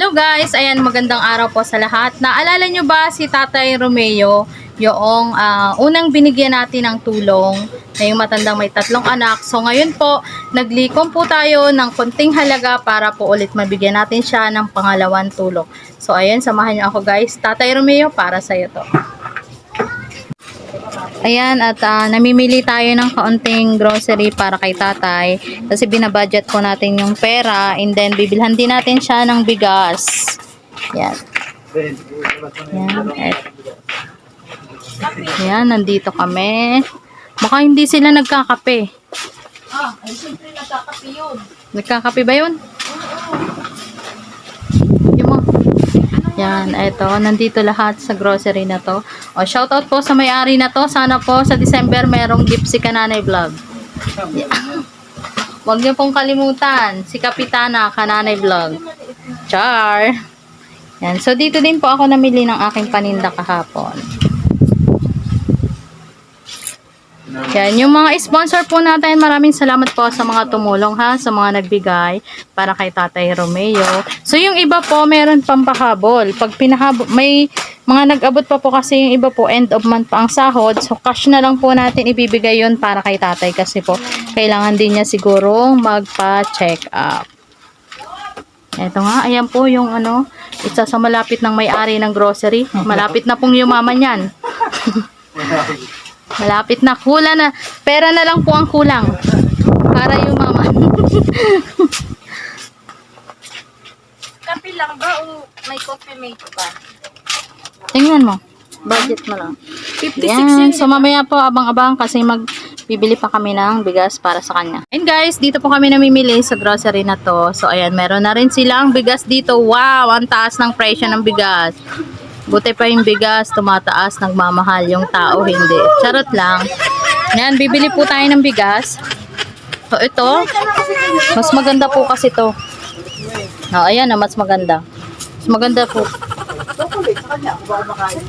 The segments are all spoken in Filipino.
Hello guys, ayan magandang araw po sa lahat. Naalala nyo ba si Tatay Romeo, yung ah, unang binigyan natin ng tulong na yung matandang may tatlong anak. So ngayon po, naglikom po tayo ng konting halaga para po ulit mabigyan natin siya ng pangalawang tulong. So ayan, samahan nyo ako guys. Tatay Romeo, para sa'yo to. Ayan, at ah, namimili tayo ng kaunting grocery para kay tatay. Kasi binabudget po natin yung pera and then bibilhan din natin siya ng bigas. Yan. Yan. Et. Yan, nandito kami. Baka hindi sila nagkakape. Ah, ay siyempre nagkakape yun. Nagkakape ba yun? Yung mga... Yan, eto, nandito lahat sa grocery na to. O, shoutout po sa may-ari na to. Sana po sa December merong gift si Kananay Vlog. Yeah. Huwag niyo pong kalimutan, si Kapitana Kananay Vlog. Char! Yan, so dito din po ako namili ng aking paninda kahapon. Yan, yung mga sponsor po natin, maraming salamat po sa mga tumulong ha, sa mga nagbigay para kay Tatay Romeo. So yung iba po, meron pang pahabol. Pag pinahabol, may mga nag-abot pa po kasi yung iba po, end of month pa ang sahod. So cash na lang po natin ibibigay yun para kay Tatay kasi po, kailangan din niya sigurong magpa-check up. Eto nga, ayan po yung ano, isa sa malapit ng may-ari ng grocery. Malapit na pong yumaman yan. Malapit na. Kulang na. Pera na lang po ang kulang. Para yumaman. Kape lang ba o may coffee mate pa? Tingnan mo. Budget mo lang. 56 Yan. So mamaya po abang-abang kasi mag bibili pa kami ng bigas para sa kanya. And guys, dito po kami namimili sa grocery na to. So ayan, meron na rin silang bigas dito. Wow, ang taas ng presyo ng bigas. Buti pa yung bigas, tumataas, nagmamahal yung tao, hindi. Charot lang. Yan, bibili po tayo ng bigas. So ito, mas maganda po kasi to. Oh, ayan na, mas maganda. Mas maganda po.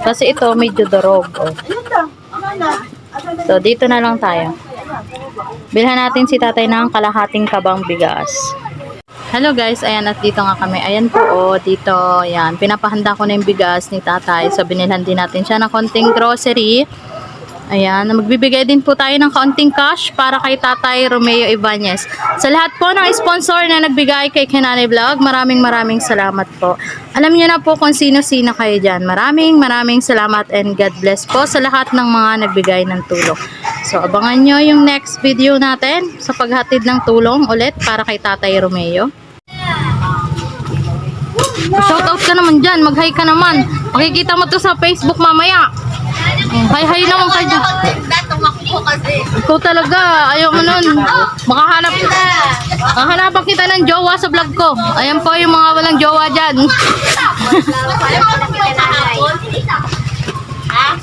Kasi ito, medyo durog. Oh. So, dito na lang tayo. Bilhan natin si tatay ng kalahating kabang bigas. Hello guys, ayan at dito nga kami. Ayan po oh, dito, ayan. Pinapahanda ko na yung bigas ni tatay. So, binilhan din natin siya ng konting grocery. Ayan, magbibigay din po tayo ng kaunting cash para kay Tatay Romeo Ibanez. Sa lahat po ng sponsor na nagbigay kay Kenani Vlog, maraming maraming salamat po. Alam niyo na po kung sino-sino kayo dyan. Maraming maraming salamat and God bless po sa lahat ng mga nagbigay ng tulong. So, abangan nyo yung next video natin sa paghatid ng tulong ulit para kay Tatay Romeo. Shoutout ka naman dyan, mag-hi ka naman. Makikita mo to sa Facebook mamaya. Oh, Hi-hi naman kayo dyan. Tumakbo kasi. Ikaw talaga, ayaw mo nun. Makahanap, makahanapan kita ng jowa sa vlog ko. Ayan po yung mga walang jowa dyan.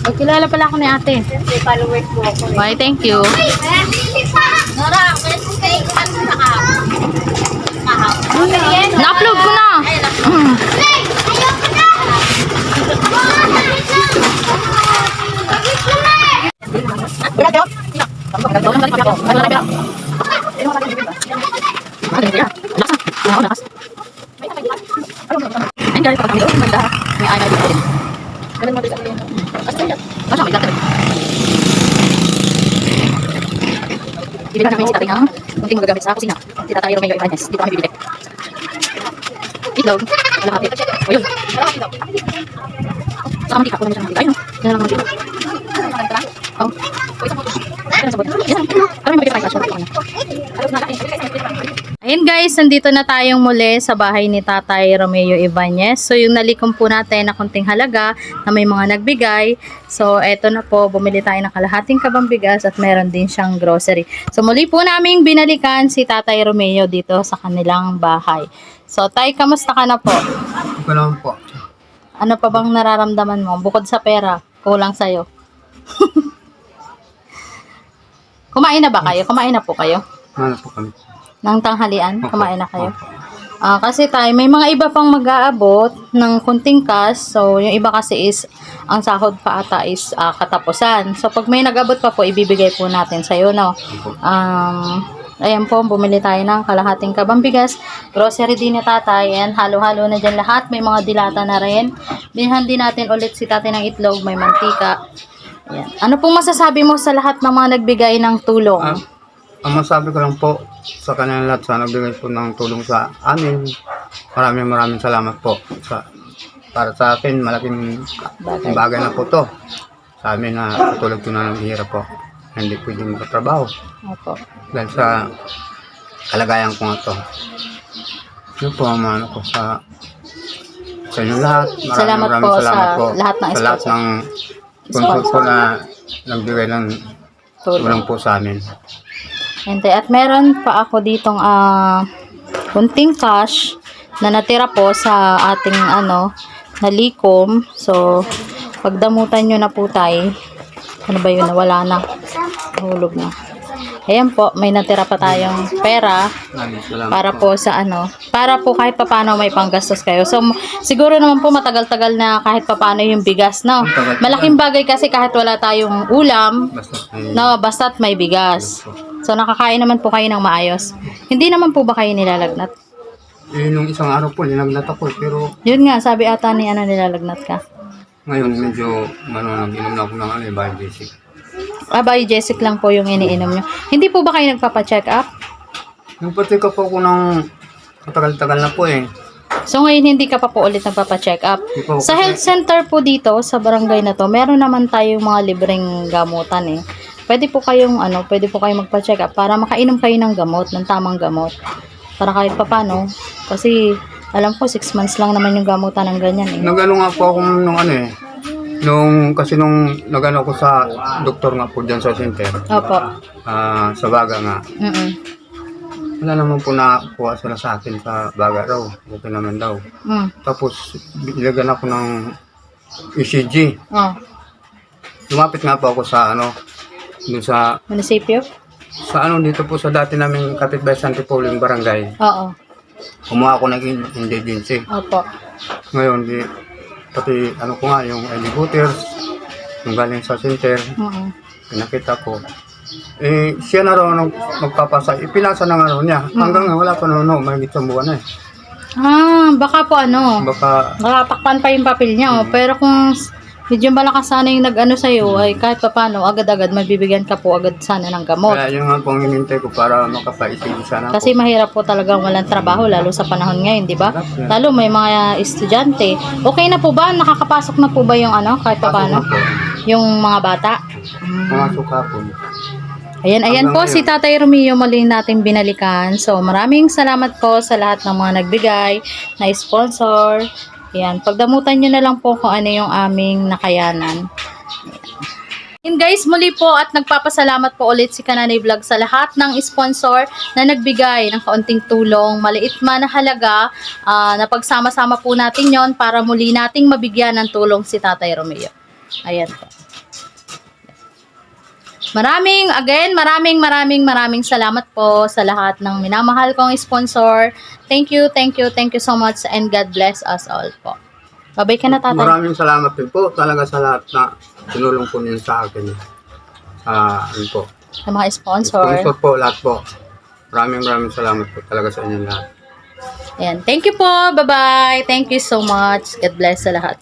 Oh, kilala pala ako ni ate. Followers po ako. Bye, thank you. Nora, stay ko ano kahapon. Kahapon. Na-upload ko na. Mm. Ayun guys, pag kami doon, maganda. May ay, may ay. Ganun mo din sa akin. Basta may gata. Bibigyan namin si tatay ng kunting magagamit sa kusina. Si tatay Romeo Ibanez. Dito kami bibili. Itlog. Kalahati. O yun. Sa kamantika. Kulang siya ng mantika. Ayun. Yan lang mantika. Oh. Ayan guys, nandito na tayong muli sa bahay ni Tatay Romeo Ibanez. So yung nalikom po natin na kunting halaga na may mga nagbigay. So eto na po, bumili tayo ng kalahating kabang bigas at meron din siyang grocery. So muli po naming binalikan si Tatay Romeo dito sa kanilang bahay. So Tay, kamusta ka na po? Ito naman po. Ano pa bang nararamdaman mo? Bukod sa pera, kulang sa'yo. Kumain na ba kayo? Kumain na po kayo? Ano po kami? ng tanghalian, kumain na kayo. Ah, kasi tayo, may mga iba pang mag-aabot ng kunting cash. So, yung iba kasi is, ang sahod pa ata is ah, katapusan. So, pag may nag-abot pa po, ibibigay po natin sa'yo, no? Um, Ayan po, bumili tayo ng kalahating kabang bigas. Grocery din ni tatay. Ayan, halo-halo na dyan lahat. May mga dilata na rin. Binhan din natin ulit si tatay ng itlog. May mantika. Ayan. Ano pong masasabi mo sa lahat ng mga nagbigay ng tulong? Ah, ang masabi ko lang po sa kanila lahat sa nagbigay po ng tulong sa amin. Maraming maraming salamat po. Sa, para sa akin, malaking Bagay. bagay na po to. Sa amin na katulad ko na nanghihirap po. Hindi pwedeng makatrabaho. Opo. Dahil sa kalagayan ko nga to. Yun po ang ano ko sa sa inyo lahat. Maraming Salamat maraming po salamat sa po lahat ng sa lahat ng sponsor po na nagbigay ng Tulong. po sa amin. Hindi. At meron pa ako ditong ah kunting cash na natira po sa ating ano, nalikom. So, pagdamutan nyo na po tayo. Ano ba yun? Nawala na. Hulog na. Ayan po, may natira pa tayong pera para po sa ano, para po kahit papano may panggastos kayo. So, siguro naman po matagal-tagal na kahit papano yung bigas, no? Malaking bagay kasi kahit wala tayong ulam, No, basta't may bigas. So, nakakain naman po kayo ng maayos. Hindi naman po ba kayo nilalagnat? yun yung isang araw po, linagnat ako. Pero Yun nga, sabi ata ni ano nilalagnat ka. ngayon medyo ano, nag-inom na ako ng ano, biobasic. Ah, biogesic lang po yung iniinom nyo. Hindi po ba kayo nagpapa-check up? Nagpatik po ako ng katagal-tagal na po eh. So, ngayon hindi ka pa po ulit nagpapa-check up. Po, Sa health center po dito, sa barangay na to, meron naman tayong mga libreng gamutan eh. Pwede po kayong ano, pwede po kayong magpa-check up para makainom kayo ng gamot, ng tamang gamot. Para kahit papano, kasi alam ko 6 months lang naman yung gamutan ng ganyan eh. Nagano nga po ako nung ano eh. Nung, kasi nung nagano ako sa doktor nga po dyan sa center, Opo. ah, sa baga nga, Mm-mm. wala naman po nakuha sila sa akin sa baga raw. Okay naman daw. Mm. Tapos, binigyan ako ng ECG. Oh, Lumapit nga po ako sa ano, dun sa, munisipyo? sa ano dito po sa dati naming kapitbahay Santi Pauling Barangay. Oo. Kumuha ako ng indigency. Opo. Ngayon, di, pati ano ko nga, yung ID voters, yung galing sa center, Mm-mm. pinakita ko. Eh, siya na raw nag, magpapasa. Ipinasa na nga raw niya. Hanggang nga wala pa na no, may isang buwan na eh. Ah, baka po ano, Baka, nakatakpan pa yung papel niya. oh. Pero kung s- medyo malakas sana yung nag-ano sa'yo, ay kahit pa paano, agad-agad magbibigyan ka po agad sana ng gamot. kaya yun nga po ang hinintay ko para makapaisig sana Kasi ako. mahirap po talagang walang trabaho, lalo sa panahon ngayon, di ba? Lalo may mga estudyante. Okay na po ba? Nakakapasok na po ba yung ano, kahit pa paano? Pasok na po. Yung mga bata? Mga suka po. Ayan, ayan po si Tatay Romeo muli natin binalikan. So, maraming salamat po sa lahat ng mga nagbigay, na sponsor. Ayan, pagdamutan nyo na lang po kung ano yung aming nakayanan. And guys, muli po at nagpapasalamat po ulit si Kananay Vlog sa lahat ng sponsor na nagbigay ng kaunting tulong, maliit man na halaga, ah, na pagsama-sama po natin yon para muli nating mabigyan ng tulong si Tatay Romeo. Ayan po. Maraming, again, maraming, maraming, maraming salamat po sa lahat ng minamahal kong sponsor. Thank you, thank you, thank you so much and God bless us all po. Babay ka na, tatay. Maraming salamat din po talaga sa lahat na tinulong po niyo sa akin. Ah, ano po. Sa mga sponsor. Sponsor po, lahat po. Maraming maraming salamat po talaga sa inyo lahat. Ayan. Thank you po. Bye-bye. Thank you so much. God bless sa lahat.